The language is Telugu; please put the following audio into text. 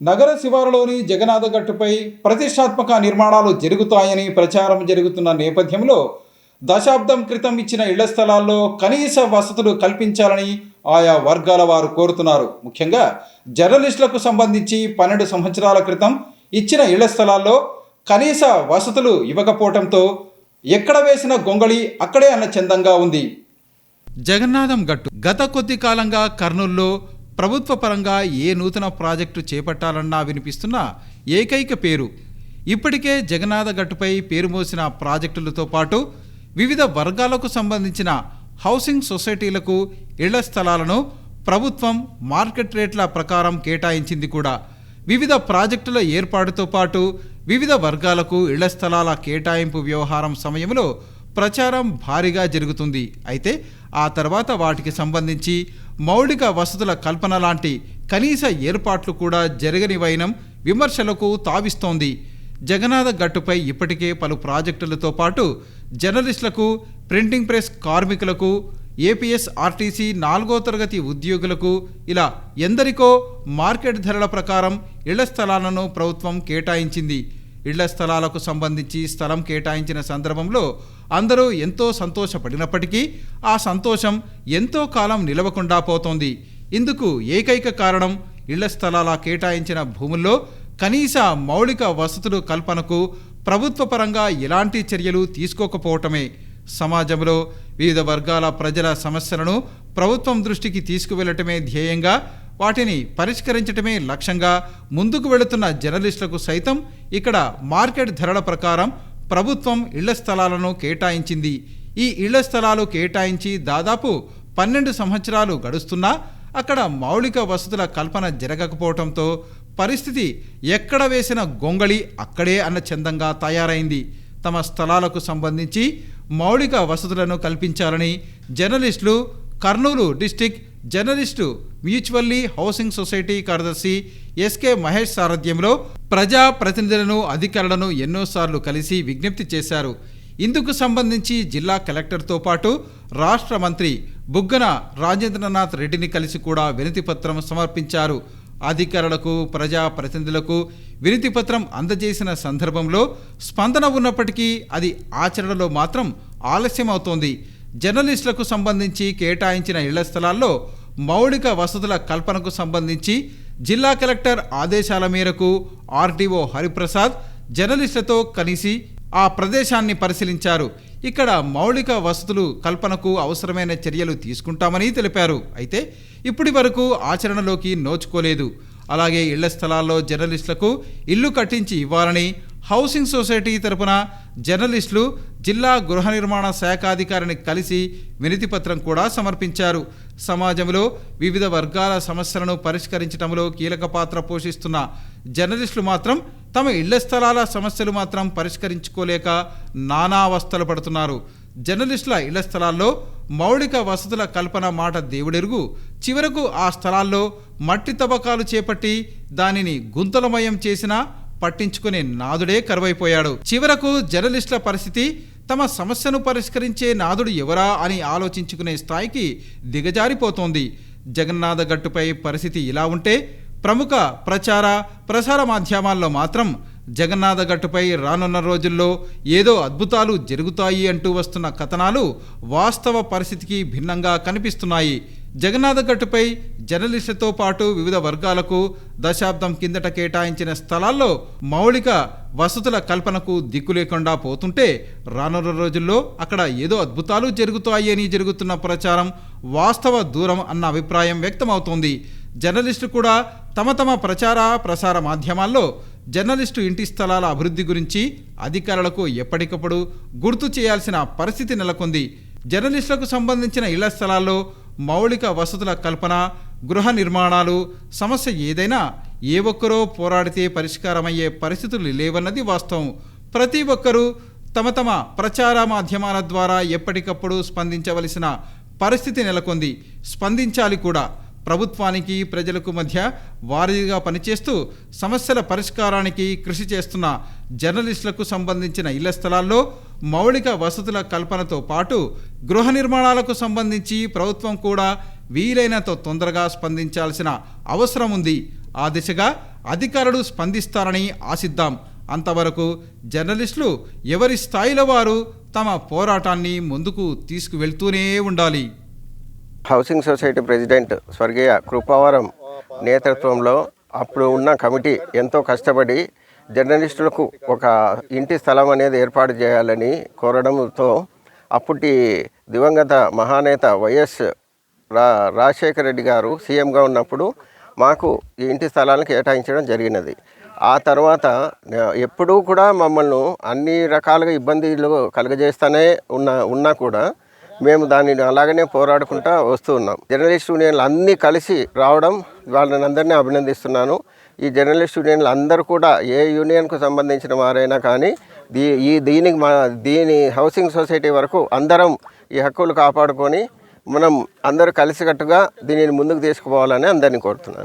నగర శివారులోని జగన్నాథగట్టుపై ప్రతిష్టాత్మక నిర్మాణాలు జరుగుతాయని ప్రచారం జరుగుతున్న నేపథ్యంలో దశాబ్దం క్రితం ఇచ్చిన ఇళ్ళ స్థలాల్లో కనీస వసతులు కల్పించాలని ఆయా వర్గాల వారు కోరుతున్నారు. ముఖ్యంగా జర్నలిస్టులకు సంబంధించి పన్నెండు సంవత్సరాల క్రితం ఇచ్చిన ఇళ్ళ స్థలాల్లో కనీస వసతులు ఇవ్వకపోవడంతో ఎక్కడ వేసిన గొంగళి అక్కడే అన్న చందంగా ఉంది. జగన్నాథం గట్టు గత కొద్ది కాలంగా కర్నూల్లో ప్రభుత్వ పరంగా ఏ నూతన ప్రాజెక్టు చేపట్టాలన్నా వినిపిస్తున్న ఏకైక పేరు. ఇప్పటికే జగన్నాథ గట్టుపై పేరు మోసిన ప్రాజెక్టులతో పాటు వివిధ వర్గాలకు సంబంధించిన హౌసింగ్ సొసైటీలకు ఇళ్ళ స్థలాలను ప్రభుత్వం మార్కెట్ రేట్ల ప్రకారం కేటాయించింది కూడా. వివిధ ప్రాజెక్టుల ఏర్పాటుతో పాటు వివిధ వర్గాలకు ఇళ్ళ స్థలాల కేటాయింపు వ్యవహారం సమయంలో ప్రచారం భారీగా జరుగుతుంది. అయితే ఆ తర్వాత వాటికి సంబంధించి మౌలిక వసతుల కల్పన లాంటి కనీస ఏర్పాట్లు కూడా జరగని వైనం విమర్శలకు తావిస్తోంది. జగన్నాథ గట్టుపై ఇప్పటికే పలు ప్రాజెక్టులతో పాటు జర్నలిస్టులకు ప్రింటింగ్ ప్రెస్ కార్మికులకు ఏపీఎస్ ఆర్టీసీ నాలుగో తరగతి ఉద్యోగులకు ఇలా ఎందరికో మార్కెట్ ధరల ప్రకారం ఇళ్ళ స్థలాలను ప్రభుత్వం కేటాయించింది. ఇళ్ళ స్థలాలకు సంబంధించి స్థలం కేటాయించిన సందర్భంలో అందరూ ఎంతో సంతోషపడినప్పటికీ ఆ సంతోషం ఎంతో కాలం నిలవకుండా పోతోంది. ఇందుకు ఏకైక కారణం ఇళ్ళ స్థలాల కేటాయించిన భూముల్లో కనీస మౌలిక వసతులు కల్పనకు ప్రభుత్వ పరంగా ఎలాంటి చర్యలు తీసుకోకపోవటమే. సమాజంలో వివిధ వర్గాల ప్రజల సమస్యలను ప్రభుత్వం దృష్టికి తీసుకువెళ్ళటమే ధ్యేయంగా వాటిని పరిష్కరించటమే లక్ష్యంగా ముందుకు వెళుతున్న జర్నలిస్టులకు సైతం ఇక్కడ మార్కెట్ ధరల ప్రకారం ప్రభుత్వం ఇళ్ళ స్థలాలను కేటాయించింది. ఈ ఇళ్ళ స్థలాలు కేటాయించి దాదాపు పన్నెండు సంవత్సరాలు గడుస్తున్నా అక్కడ మౌలిక వసతుల కల్పన జరగకపోవడంతో పరిస్థితి ఎక్కడ వేసిన గొంగళి అక్కడే అన్న చందంగా తయారైంది. తమ స్థలాలకు సంబంధించి మౌలిక వసతులను కల్పించాలని జర్నలిస్టులు Kurnool district journalist mutually housing society కార్యదర్శి ఎస్కే మహేష్ సారథ్యంలో ప్రజా ప్రతినిధులను అధికారులను ఎన్నోసార్లు కలిసి విజ్ఞప్తి చేశారు. ఇందుకు సంబంధించి జిల్లా కలెక్టర్తో పాటు రాష్ట్ర మంత్రి బుగ్గన రాజేంద్రనాథ్ రెడ్డిని కలిసి కూడా వినతిపత్రం సమర్పించారు. అధికారులకు ప్రజా ప్రతినిధులకు వినతిపత్రం అందజేసిన సందర్భంలో స్పందన ఉన్నప్పటికీ అది ఆచరణలో మాత్రం ఆలస్యమవుతోంది. జర్నలిస్టులకు సంబంధించి కేటాయించిన ఇళ్ళ స్థలాల్లో మౌలిక వసతుల కల్పనకు సంబంధించి జిల్లా కలెక్టర్ ఆదేశాల మేరకు ఆర్డీఓ హరిప్రసాద్ జర్నలిస్టులతో కలిసి ఆ ప్రదేశాన్ని పరిశీలించారు. ఇక్కడ మౌలిక వసతులు కల్పనకు అవసరమైన చర్యలు తీసుకుంటామని తెలిపారు. అయితే ఇప్పటి వరకు ఆచరణలోకి నోచుకోలేదు. అలాగే ఇళ్ళ స్థలాల్లో జర్నలిస్టులకు ఇల్లు కట్టించి ఇవ్వాలని హౌసింగ్ సొసైటీ తరపున జర్నలిస్టులు జిల్లా గృహ నిర్మాణ శాఖ అధికారిని కలిసి వినతిపత్రం కూడా సమర్పించారు. సమాజంలో వివిధ వర్గాల సమస్యలను పరిష్కరించడంలో కీలక పాత్ర పోషిస్తున్న జర్నలిస్టులు మాత్రం తమ ఇళ్ళ స్థలాల సమస్యలు మాత్రం పరిష్కరించుకోలేక నానా అవస్థలు పడుతున్నారు. జర్నలిస్టుల ఇళ్ళ స్థలాల్లో మౌలిక వసతుల కల్పన మాట దేవుడెరుగు. చివరకు ఆ స్థలాల్లో మట్టి తవ్వకాలు చేపట్టి దానిని గుంతలమయం చేసినా పట్టించుకునే నాదుడే కరువైపోయాడు. చివరకు జర్నలిస్టుల పరిస్థితి తమ సమస్యను పరిష్కరించే నాదుడు ఎవరా అని ఆలోచించుకునే స్థాయికి దిగజారిపోతోంది. జగన్నాథ గట్టుపై పరిస్థితి ఇలా ఉంటే ప్రముఖ ప్రచార ప్రసార మాధ్యమాల్లో మాత్రం జగన్నాథ గట్టుపై రానున్న రోజుల్లో ఏదో అద్భుతాలు జరుగుతాయి అంటూ వస్తున్న కథనాలు వాస్తవ పరిస్థితికి భిన్నంగా కనిపిస్తున్నాయి. జగన్నాథ గట్టుపై జర్నలిస్టులతో పాటు వివిధ వర్గాలకు దశాబ్దం కిందట కేటాయించిన స్థలాల్లో మౌలిక వసతుల కల్పనకు దిక్కు లేకుండా పోతుంటే రానున్న రోజుల్లో అక్కడ ఏదో అద్భుతాలు జరుగుతాయని జరుగుతున్న ప్రచారం వాస్తవ దూరం అన్న అభిప్రాయం వ్యక్తమవుతోంది. జర్నలిస్టు కూడా తమ తమ ప్రచార ప్రసార మాధ్యమాల్లో జర్నలిస్టు ఇంటి స్థలాల అభివృద్ధి గురించి అధికారులకు ఎప్పటికప్పుడు గుర్తు చేయాల్సిన పరిస్థితి నెలకొంది. జర్నలిస్టులకు సంబంధించిన ఇళ్ళ స్థలాల్లో మౌలిక వసతుల కల్పన గృహ నిర్మాణాలు సమస్య ఏదైనా ఏ ఒక్కరో పోరాడితే పరిష్కారమయ్యే పరిస్థితులు లేవన్నది వాస్తవం. ప్రతి ఒక్కరూ తమ తమ ప్రచార మాధ్యమాల ద్వారా ఎప్పటికప్పుడు స్పందించవలసిన పరిస్థితి నెలకొంది. స్పందించాలి కూడా. ప్రభుత్వానికి ప్రజలకు మధ్య వారధిగా పనిచేస్తూ సమస్యల పరిష్కారానికి కృషి చేస్తున్న జర్నలిస్టులకు సంబంధించిన ఇళ్ళ స్థలాల్లో మౌలిక వసతుల కల్పనతో పాటు గృహ నిర్మాణాలకు సంబంధించి ప్రభుత్వం కూడా వీలైనంత తొందరగా స్పందించాల్సిన అవసరం ఉంది. ఆ దిశగా అధికారులు స్పందిస్తారని ఆశిద్దాం. అంతవరకు జర్నలిస్టులు ఎవరి స్థాయిలో వారు తమ పోరాటాన్ని ముందుకు తీసుకువెళ్తూనే ఉండాలి. హౌసింగ్ సొసైటీ ప్రెసిడెంట్ స్వర్గీయ కృపావరం నేతృత్వంలో అప్పుడు ఉన్న కమిటీ ఎంతో కష్టపడి జర్నలిస్టులకు ఒక ఇంటి స్థలం అనేది ఏర్పాటు చేయాలని కోరడంతో అప్పటి దివంగత మహానేత వైఎస్ రా రాజశేఖర రెడ్డి గారు సీఎంగా ఉన్నప్పుడు మాకు ఈ ఇంటి స్థలాలను కేటాయించడం జరిగినది. ఆ తర్వాత ఎప్పుడూ కూడా మమ్మల్ని అన్ని రకాలుగా ఇబ్బందులు కలుగజేస్తూనే ఉన్న ఉన్నా కూడా మేము దానిని అలాగనే పోరాడుకుంటా వస్తూ ఉన్నాం. జర్నలిస్ట్ యూనియన్లు అన్నీ కలిసి రావడం వాళ్ళని అందరినీ అభినందిస్తున్నాను. ఈ జర్నలిస్ట్ యూనియన్లు అందరూ కూడా ఏ యూనియన్కు సంబంధించిన వారైనా కానీ దీ ఈ దీనికి మా దీని హౌసింగ్ సొసైటీ వరకు అందరం ఈ హక్కులు కాపాడుకొని మనం అందరూ కలిసికట్టుగా దీనిని ముందుకు తీసుకుపోవాలని అందరినీ కోరుతున్నాను.